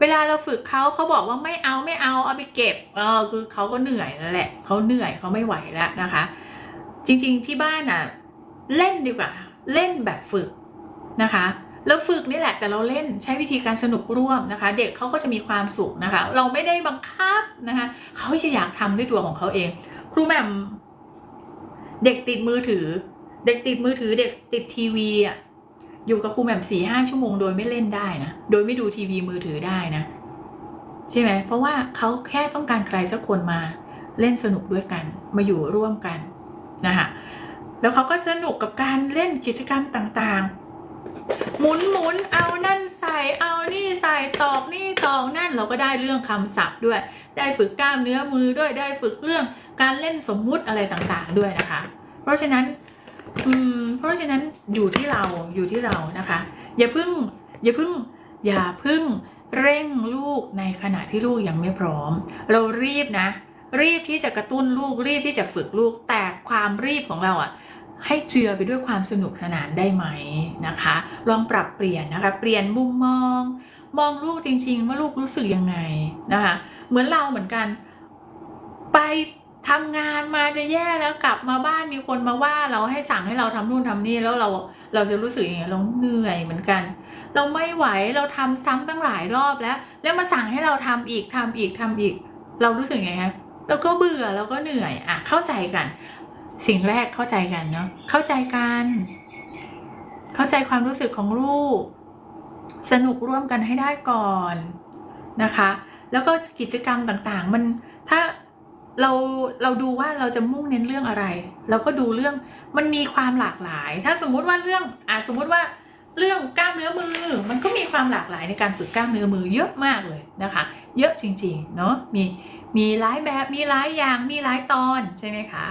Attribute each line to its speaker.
Speaker 1: เวลาเราฝึกเขาเขาบอกว่าไม่เอาไม่เอาเอาไปเก็บเออคือเขาก็เหนื่อยแล้วแหละเขาเหนื่อยเขาไม่ไหวแล้วนะคะ จริงๆที่บ้านอะเล่นดีกว่าเล่นแบบฝึกนะคะแล้วฝึกนี่แหละแต่เราเล่นใช้วิธีการสนุกร่วมนะคะ เด็กเขาก็จะมีความสุขนะคะ เราไม่ได้บังคับนะคะเขาจะอยากทำด้วยตัวของเขาเอง ครูแหม่มเด็กติดมือถือ เด็กติดมือถือ เด็กติดทีวีอะ อยู่กับครูแหม่มสี่ห้าชั่วโมงโดยไม่เล่นได้นะ โดยไม่ดูทีวีมือถือได้นะ ใช่ไหม เพราะว่าเขาแค่ต้องการใครสักคนมาเล่นสนุกด้วยกัน มาอยู่ร่วมกันนะคะแล้วเขาก็สนุกกับการเล่นกิจกรรมต่างๆ หมุนหมุนเอานั่นใส่ เอานี่ใส่ตอกนี่ตอกนั่นเราก็ได้เรื่องคำศัพท์ด้วย ได้ฝึกกล้ามเนื้อมือด้วย ได้ฝึกเรื่องการเล่นสมมุติอะไรต่างๆด้วยนะคะ เพราะฉะนั้นอื ฉะนั้นอยู่ที่เราอยู่ที่เรานะคะ อย่าเพึ่งอย่าเพึ่งอย่าเพึ่งเร่งลูกในขณะที่ลูกยังไม่พร้อม เรารีบนะ รีบที่จะกระตุ้นลูกรีบที่จะฝึกลูกแต่ความรีบของเราอะให้เจือไปด้วยความสนุกสนานได้ไหมนะคะ ลองปรับเปลี่ยนนะคะ เปลี่ยนมุมมอง มองลูกจริง ๆ ว่าลูกรู้สึกยังไงนะคะ เหมือนเราเหมือนกัน ไป ทำงานมาจะแย่แล้วกลับมาบ้านมีคนมาว่าเราให้สั่งให้เราทำนู่นทำนี่แล้วเราเราจะรู้สึกยังไงเราเหนื่อยเหมือนกัน เราไม่ไหวเราทำซ้ำตั้งหลายรอบแล้ว แล้วมาสั่งให้เราทำอีกทำอีกทำอีก เรารู้สึกไงคะเราก็เบื่อเราก็เหนื่อยอะเข้าใจกัน สิ่งแรกเข้าใจกันเนาะเข้าใจกัน เข้าใจความรู้สึกของลูก สนุกร่วมกันให้ได้ก่อนนะคะ แล้วก็กิจกรรมต่างๆ มันถ้า เราเราดูว่าเราจะมุ่งเน้นเรื่องอะไรเราก็ดูเรื่องมันมีความหลากหลาย ถ้าสมมุติว่าเรื่องอะสมมุติว่าเรื่องกล้ามเนื้อมือ มันก็มีความหลากหลายในการฝึกกล้ามเนื้อมือเยอะมากเลยนะคะ เยอะจริงๆเนาะมีมีหลายแบบมีหลายอย่างมีหลายตอนใช่ไหมคะ